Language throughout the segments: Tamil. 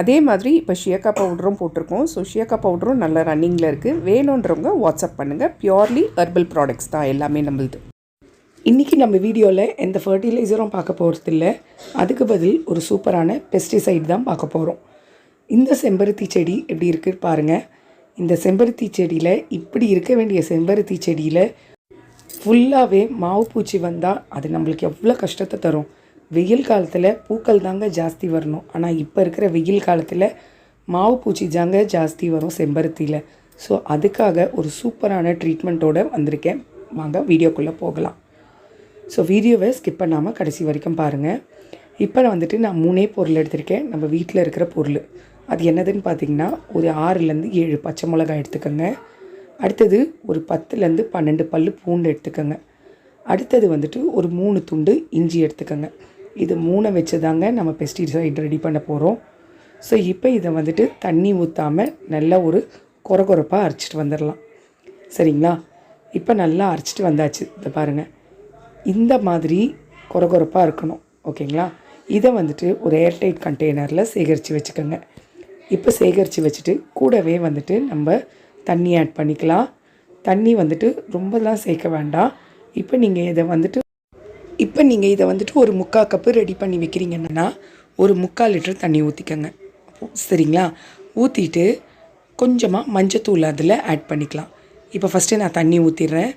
அதே மாதிரி இப்போ ஷியக்கா பவுடரும் போட்டிருக்கோம். ஸோ ஷியக்கா பவுடரும் நல்ல ரன்னிங்கில் இருக்குது வேணுன்றவங்க வாட்ஸ்அப் பண்ணுங்கள் பியோர்லி ஹெர்பல் ப்ராடக்ட்ஸ் தான் எல்லாமே நம்மளுது. இன்றைக்கி நம்ம வீடியோவில் எந்த ஃபர்டிலைசரும் பார்க்க போகிறது இல்லை அதுக்கு பதில் ஒரு சூப்பரான பெஸ்டிசைட் தான் பார்க்க போகிறோம் இந்த செம்பருத்தி செடி எப்படி இருக்குது பாருங்கள் இந்த செம்பருத்தி செடியில் இப்படி இருக்க வேண்டிய செம்பருத்தி செடியில் ஃபுல்லாகவே மாவு பூச்சி வந்தால் அது நம்மளுக்கு எவ்வளோ கஷ்டத்தை தரும். வெயில் காலத்தில் பூக்கள் தாங்க ஜாஸ்தி வரணும். ஆனால் இப்போ இருக்கிற வெயில் காலத்தில் மாவு பூச்சி தாங்க ஜாஸ்தி வரும் செம்பருத்தியில். ஸோ அதுக்காக ஒரு சூப்பரான ட்ரீட்மெண்ட்டோடு வந்திருக்கேன். வாங்க வீடியோக்குள்ளே போகலாம். ஸோ வீடியோவை ஸ்கிப் பண்ணாமல் கடைசி வரைக்கும் பாருங்கள் இப்போ வந்துட்டு நான் மூணே பொருள் எடுத்திருக்கேன். நம்ம வீட்டில் இருக்கிற பொருள். அது என்னதுன்னு பார்த்தீங்கன்னா ஒரு ஆறுலேருந்து ஏழு பச்சை மிளகாய் எடுத்துக்கோங்க. அடுத்தது ஒரு பத்துலேருந்து பன்னெண்டு பல் பூண்டு எடுத்துக்கோங்க. அடுத்தது வந்துட்டு ஒரு மூணு துண்டு இஞ்சி எடுத்துக்கோங்க. இது மூணை வச்சு தாங்க நம்ம பெஸ்டிசைட் ரெடி பண்ண போகிறோம் ஸோ இப்போ இதை வந்துட்டு தண்ணி ஊற்றாமல் நல்லா ஒரு குறகுறப்பாக அரைச்சிட்டு வந்துடலாம் சரிங்களா? இப்போ நல்லா அரைச்சிட்டு வந்தாச்சு. இதை பாருங்கள் இந்த மாதிரி குறகுறப்பாக இருக்கணும். ஓகேங்களா? இதை வந்துட்டு ஒரு ஏர்டைட் கண்டெய்னரில் சேகரித்து வச்சுக்கோங்க. இப்போ சேகரித்து வச்சுட்டு கூடவே வந்துட்டு நம்ம தண்ணி ஆட் பண்ணிக்கலாம். தண்ணி வந்துட்டு ரொம்பலாம் சேர்க்க வேண்டாம். இப்போ நீங்கள் இதை வந்துட்டு இப்போ நீங்கள் இதை வந்துட்டு ஒரு முக்கால் கப்பு ரெடி பண்ணி வைக்கிறீங்கன்னா ஒரு முக்கால் லிட்டர் தண்ணி ஊற்றிக்கோங்க சரிங்களா? ஊற்றிட்டு கொஞ்சமாக மஞ்சத்தூள் அதில் ஆட் பண்ணிக்கலாம். இப்போ ஃபஸ்ட்டு நான் தண்ணி ஊற்றிடுறேன்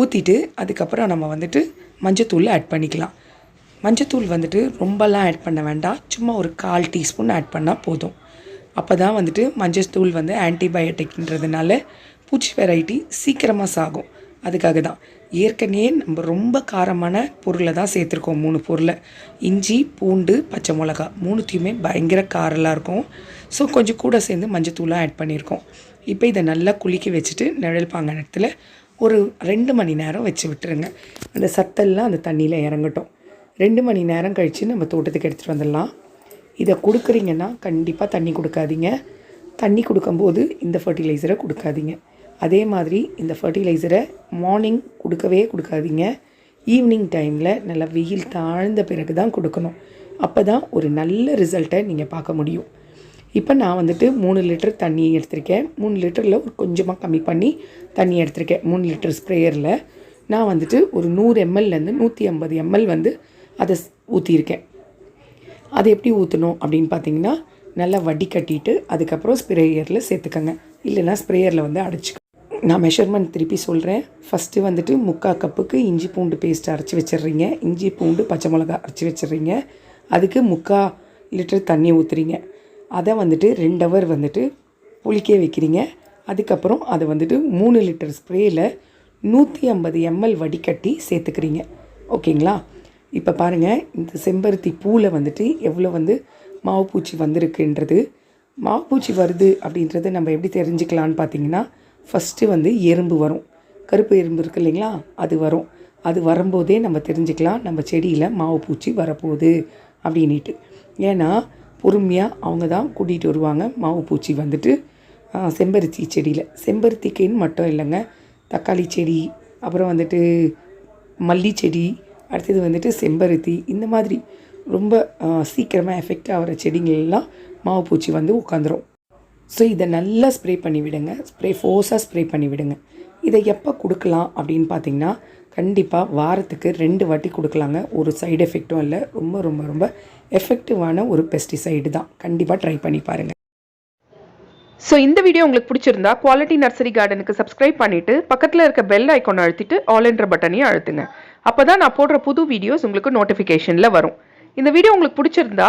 ஊற்றிட்டு அதுக்கப்புறம் நம்ம வந்துட்டு மஞ்சத்தூள் ஆட் பண்ணிக்கலாம். மஞ்சத்தூள் வந்துட்டு ரொம்பலாம் ஆட் பண்ண வேண்டாம். சும்மா ஒரு கால் டீஸ்பூன் ஆட் பண்ணால் போதும். அப்போ தான் வந்துட்டு மஞ்சத்தூள் வந்து ஆன்டிபயோட்டிக்ன்றதுனால பூச்சி வெரைட்டி சீக்கிரமாக சாகும். அதுக்காக தான் ஏற்கனவே நம்ம ரொம்ப காரமான பொருளை தான் சேர்த்துருக்கோம் மூணு பொருளை. இஞ்சி பூண்டு பச்சை மிளகா. மூணுத்தையுமே பயங்கர காரெல்லாம் இருக்கும். ஸோ கொஞ்சம் கூட சேர்ந்து மஞ்சத்தூளாக ஆட் பண்ணியிருக்கோம். இப்போ இதை நல்லா குலுக்கி வச்சுட்டு நிழல் பாங்க ஒரு ரெண்டு மணி நேரம் வச்சு விட்டுருங்க. அந்த சத்தெல்லாம் அந்த தண்ணியில் இறங்கட்டும். ரெண்டு மணி நேரம் கழித்து நம்ம தோட்டத்துக்கு எடுத்துகிட்டு வந்துடலாம். இதை கொடுக்குறீங்கன்னா கண்டிப்பாக தண்ணி கொடுக்காதீங்க. தண்ணி கொடுக்கும்போது இந்த ஃபர்டிலைசரை கொடுக்காதீங்க. அதே மாதிரி இந்த ஃபர்டிலைசரை மார்னிங் கொடுக்கவே கொடுக்காதீங்க. ஈவினிங் டைமில் நல்லா வெயில் தாழ்ந்த பிறகு தான் கொடுக்கணும். அப்போ தான் ஒரு நல்ல ரிசல்ட்டை நீங்கள் பார்க்க முடியும். இப்போ நான் வந்துட்டு மூணு லிட்டர் தண்ணி எடுத்திருக்கேன். மூணு லிட்டரில் ஒரு கொஞ்சமாக கம்மி பண்ணி தண்ணி எடுத்திருக்கேன். மூணு லிட்டர் ஸ்ப்ரேயரில் நான் வந்துட்டு ஒரு நூறு எம்எல்லேருந்து நூற்றி ஐம்பது எம்எல் வந்து அதை ஊற்றியிருக்கேன் அது எப்படி ஊற்றணும் அப்படின்னு பார்த்தீங்கன்னா நல்லா வடி கட்டிட்டு அதுக்கப்புறம் ஸ்ப்ரேயரில் சேர்த்துக்கோங்க. இல்லைன்னா ஸ்ப்ரேயரில் வந்து அடைச்சிக்கோங்க நான் மெஷர்மெண்ட் திருப்பி சொல்கிறேன் ஃபஸ்ட்டு வந்துட்டு முக்கால் கப்புக்கு இஞ்சி பூண்டு பேஸ்ட் அரைச்சி வச்சிடுறீங்க. இஞ்சி பூண்டு பச்சை மிளகா அரைச்சி வச்சிடுறீங்க. அதுக்கு முக்கால் லிட்டர் தண்ணி ஊற்றுறீங்க அதை வந்துட்டு ரெண்டு ஹவர் வந்துட்டு புளிக்க வைக்கிறீங்க. அதுக்கப்புறம் அதை வந்துட்டு மூணு லிட்டர் ஸ்ப்ரேயில் நூற்றி ஐம்பது எம்எல் வடிகட்டி சேர்த்துக்கிறீங்க. ஓகேங்களா? இப்போ பாருங்கள் இந்த செம்பருத்தி பூவில் வந்துட்டு எவ்வளோ வந்து மாவு பூச்சி வந்திருக்குன்றது. மாவு பூச்சி வருது அப்படின்றத நம்ம எப்படி தெரிஞ்சுக்கலான்னு பார்த்தீங்கன்னா ஃபஸ்ட்டு வந்து எறும்பு வரும். கருப்பு எறும்பு இருக்கு இல்லைங்களா? அது வரும். அது வரும்போதே நம்ம தெரிஞ்சுக்கலாம் நம்ம செடியில் மாவு பூச்சி வரப்போகுது அப்படின்ட்டு ஏன்னா பொறுமையாக அவங்க தான் கூட்டிகிட்டு வருவாங்க மாவு பூச்சி வந்துட்டு செம்பருத்தி செடியில். செம்பருத்திக்குன்னு மட்டும் இல்லைங்க தக்காளி செடி அப்புறம் வந்துட்டு மல்லி செடி அடுத்தது வந்துட்டு செம்பருத்தி இந்த மாதிரி ரொம்ப சீக்கிரமாக எஃபெக்ட் ஆகிற செடிங்கள்லாம் மாவு பூச்சி வந்து உட்காந்துரும். ஸோ இதை நல்லா ஸ்ப்ரே பண்ணி விடுங்க. ஸ்ப்ரே ஃபோர்ஸாக ஸ்ப்ரே பண்ணி விடுங்க. இதை எப்போ கொடுக்கலாம் அப்படின்னு பார்த்தீங்கன்னா கண்டிப்பாக வாரத்துக்கு ரெண்டு வாட்டி கொடுக்கலாங்க. ஒரு சைடு எஃபெக்ட்டும் இல்லை. ரொம்ப ரொம்ப ரொம்ப எஃபெக்டிவான ஒரு பெஸ்டிசைடு தான். கண்டிப்பாக ட்ரை பண்ணி பாருங்கள் ஸோ இந்த வீடியோ உங்களுக்கு பிடிச்சிருந்தா குவாலிட்டி நர்சரி கார்டனுக்கு சப்ஸ்கிரைப் பண்ணிட்டு பக்கத்தில் இருக்க பெல் ஐக்கோனை அழுத்திட்டு ஆல் என்ற பட்டனையும் அழுத்துங்க. அப்போ தான் நான் போடுற புது வீடியோஸ் உங்களுக்கு நோட்டிஃபிகேஷனில் வரும். இந்த வீடியோ உங்களுக்கு பிடிச்சிருந்தா